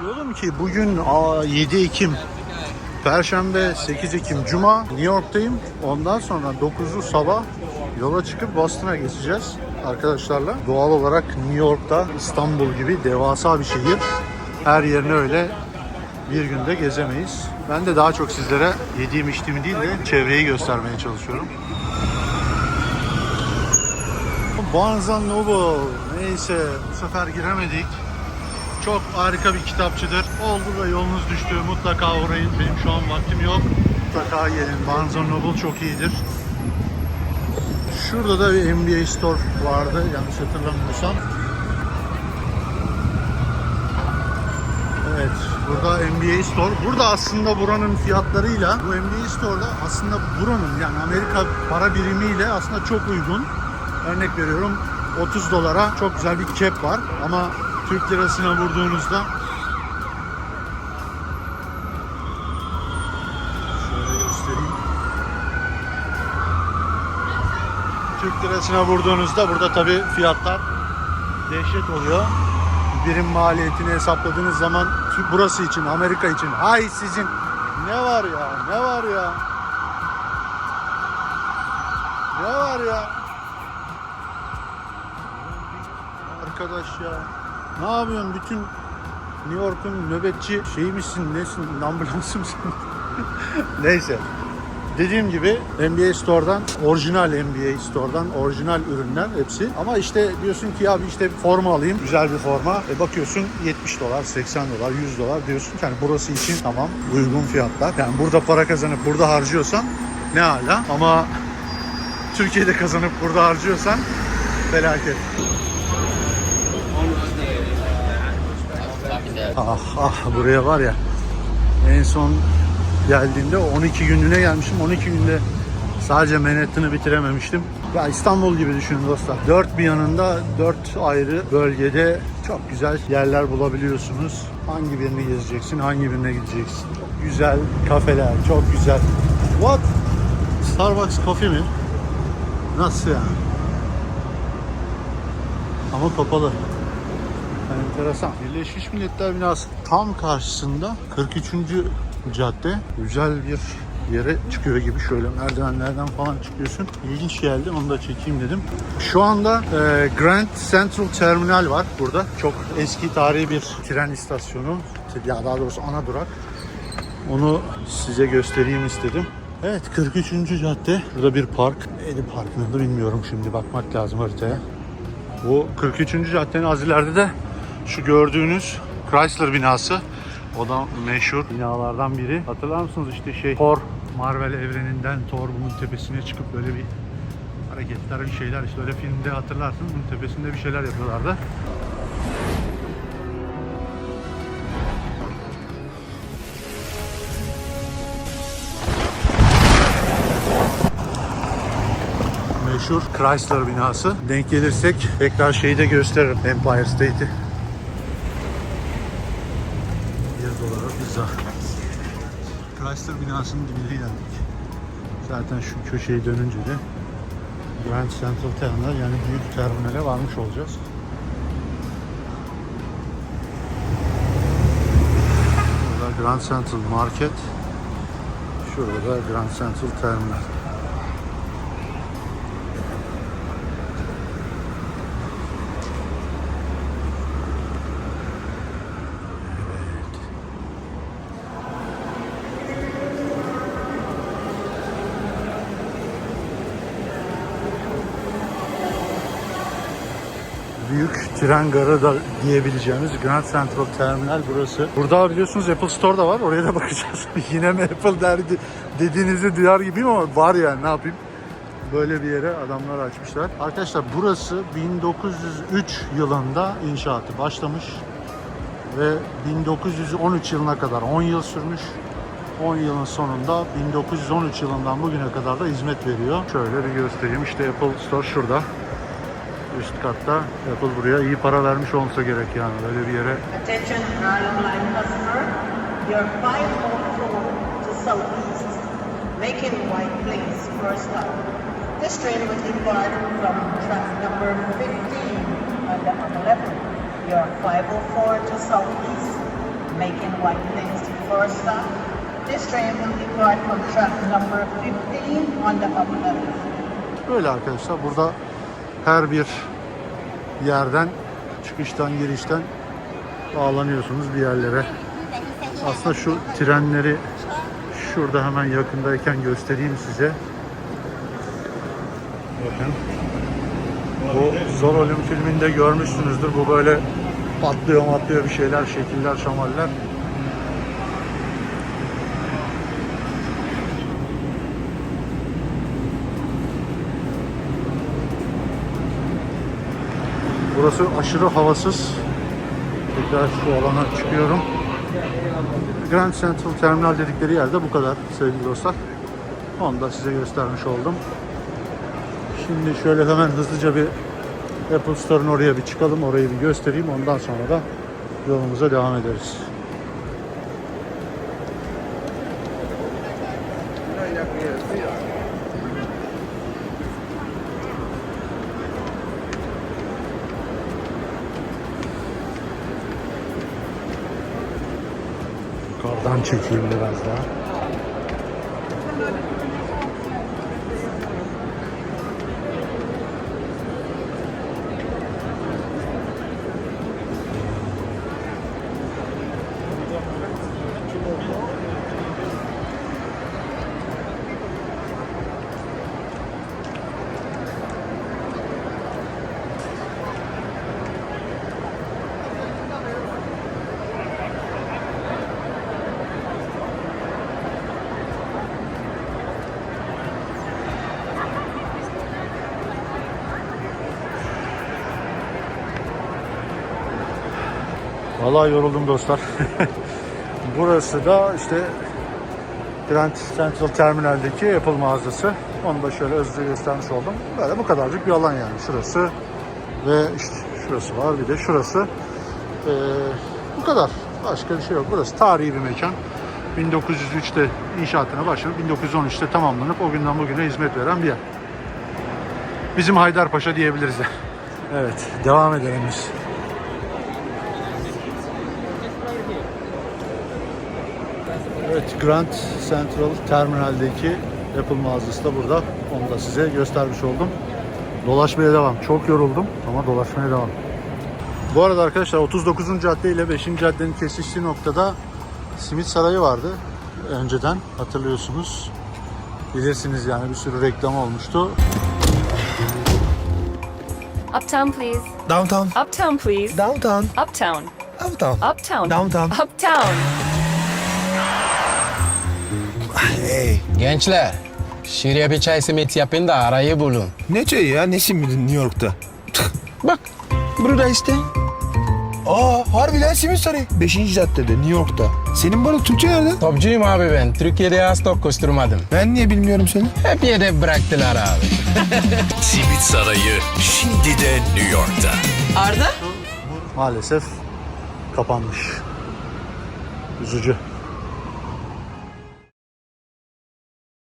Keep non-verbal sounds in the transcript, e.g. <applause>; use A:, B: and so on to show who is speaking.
A: Diyorum ki bugün aa, 7 Ekim Perşembe 8 Ekim Cuma New York'tayım. Ondan sonra 9'u sabah yola çıkıp Boston'a geçeceğiz arkadaşlarla. Doğal olarak New York'ta İstanbul gibi devasa bir şehir. Her yerini öyle bir günde gezemeyiz. Ben de daha çok sizlere yediğim içtiğimi değil de çevreyi göstermeye çalışıyorum. Barnes Noble neyse bu sefer giremedik. Çok harika bir kitapçıdır. Oldu da yolunuz düştü mutlaka uğrayın. Benim şu an vaktim yok. Mutlaka gelin. Barnes Noble çok iyidir. Şurada da bir NBA Store vardı yanlış hatırlamıyorsam. Evet, burada NBA Store. Burada aslında buranın fiyatlarıyla bu NBA Store'da aslında buranın yani Amerika para birimiyle aslında çok uygun. Örnek veriyorum 30 dolara çok güzel bir cap var ama Türk lirasına vurduğunuzda şöyle göstereyim. Türk lirasına vurduğunuzda burada tabi fiyatlar dehşet oluyor. Birim maliyetini hesapladığınız zaman burası için, Amerika için hay sizin ne var ya, ne var ya? Ne var ya? Arkadaş ya. Ne yapıyorsun? Bütün New York'un nöbetçi şey misin, nesin, ambulansı mısın? <laughs> Neyse. Dediğim gibi NBA Store'dan, orijinal NBA Store'dan orijinal ürünler hepsi. Ama işte diyorsun ki ya bir işte forma alayım, güzel bir forma. E bakıyorsun 70 dolar, 80 dolar, 100 dolar diyorsun ki yani burası için tamam uygun fiyatlar. Yani burada para kazanıp burada harcıyorsan ne hala ama Türkiye'de kazanıp burada harcıyorsan felaket. Ah ah buraya var ya en son geldiğimde 12 günlüğüne gelmişim. 12 günde sadece Manhattan'ı bitirememiştim. Ya İstanbul gibi düşünün dostlar. Dört bir yanında dört ayrı bölgede çok güzel yerler bulabiliyorsunuz. Hangi birini gezeceksin, hangi birine gideceksin. Güzel kafeler, çok güzel. What? Starbucks Coffee mi? Nasıl yani? Ama kapalı. Enteresan. Birleşmiş Milletler binası tam karşısında 43. cadde güzel bir yere çıkıyor gibi şöyle merdivenlerden falan çıkıyorsun. İlginç geldi onu da çekeyim dedim. Şu anda e, Grand Central Terminal var burada. Çok eski tarihi bir tren istasyonu. Ya daha doğrusu ana durak. Onu size göstereyim istedim. Evet 43. cadde. Burada bir park. Neydi parkın adı bilmiyorum şimdi bakmak lazım haritaya. Bu 43. caddenin az ileride de şu gördüğünüz Chrysler binası. O da meşhur binalardan biri. Hatırlar mısınız işte şey Thor Marvel evreninden Thor bunun tepesine çıkıp böyle bir hareketler bir şeyler işte öyle filmde hatırlarsınız bunun tepesinde bir şeyler yapıyorlardı. meşhur Chrysler binası. Denk gelirsek tekrar şeyi de gösteririm Empire State'i. 1 dolara pizza. Chrysler binasının dibine geldik. Zaten şu köşeyi dönünce de Grand Central Terminal yani büyük terminale varmış olacağız. Burada Grand Central Market. Şurada da Grand Central Terminal. büyük tren garı da diyebileceğimiz Grand Central Terminal burası. Burada biliyorsunuz Apple Store da var. Oraya da <laughs> bakacağız. <laughs> Yine mi Apple derdi dediğinizi duyar gibiyim ama var yani ne yapayım. Böyle bir yere adamlar açmışlar. Arkadaşlar burası 1903 yılında inşaatı başlamış ve 1913 yılına kadar 10 yıl sürmüş. 10 yılın sonunda 1913 yılından bugüne kadar da hizmet veriyor. Şöyle bir göstereyim. İşte Apple Store şurada. Üst katta Apple buraya iyi para vermiş olsa gerek yani böyle bir yere.
B: Attention Harlem Line customer, your 504 to Southeast, making White Plains first stop. This train will depart from track number 15 on the 11. Your 504 to Southeast, Making White Plains first stop. This train will depart from track number 15 on the upper left.
A: Böyle arkadaşlar burada her bir yerden çıkıştan girişten bağlanıyorsunuz bir yerlere. Aslında şu trenleri şurada hemen yakındayken göstereyim size. Bakın. Bu Zor Ölüm filminde görmüşsünüzdür. Bu böyle patlıyor matlıyor bir şeyler, şekiller, şamaller. Burası aşırı havasız. Tekrar şu alana çıkıyorum. Grand Central Terminal dedikleri yerde bu kadar sevgili dostlar. Onu da size göstermiş oldum. Şimdi şöyle hemen hızlıca bir Apple Store'un oraya bir çıkalım. Orayı bir göstereyim. Ondan sonra da yolumuza devam ederiz. Yukarıdan çekeyim biraz daha. Vallahi yoruldum dostlar. <laughs> Burası da işte Grand Central Terminal'deki Apple mağazası. Onu da şöyle hızlıca göstermiş oldum. Böyle bu kadarcık bir alan yani şurası. Ve işte şurası var bir de şurası. Ee, bu kadar. Başka bir şey yok. Burası tarihi bir mekan. 1903'te inşaatına başlanıp 1913'te tamamlanıp o günden bugüne hizmet veren bir yer. Bizim Haydarpaşa diyebiliriz de. Evet, devam edelim biz. Evet, Grand Central Terminal'deki Apple mağazası da burada. Onu da size göstermiş oldum. Dolaşmaya devam. Çok yoruldum ama dolaşmaya devam. Bu arada arkadaşlar 39. cadde ile 5. caddenin kesiştiği noktada Simit Sarayı vardı. Önceden hatırlıyorsunuz. Bilirsiniz yani bir sürü reklam olmuştu.
C: Uptown, please.
D: Downtown.
C: Uptown, please.
D: Downtown.
C: Uptown.
D: Uptown.
C: Uptown.
D: Downtown.
C: Uptown.
D: Hey.
E: Gençler, şuraya bir çay simit yapın da arayı bulun.
D: Ne çayı ya? Ne simidi New York'ta? <laughs>
E: Bak, burada işte.
D: Aa harbiden simit sarayı. Beşinci caddede New York'ta. Senin balık Türkçe nerede?
E: Topçuyum abi ben. Türkiye'de az top koşturmadım.
D: Ben niye bilmiyorum seni?
E: Hep yedek bıraktılar abi. <laughs>
F: Simit Sarayı şimdi de New York'ta.
C: Arda?
A: Maalesef kapanmış. Üzücü.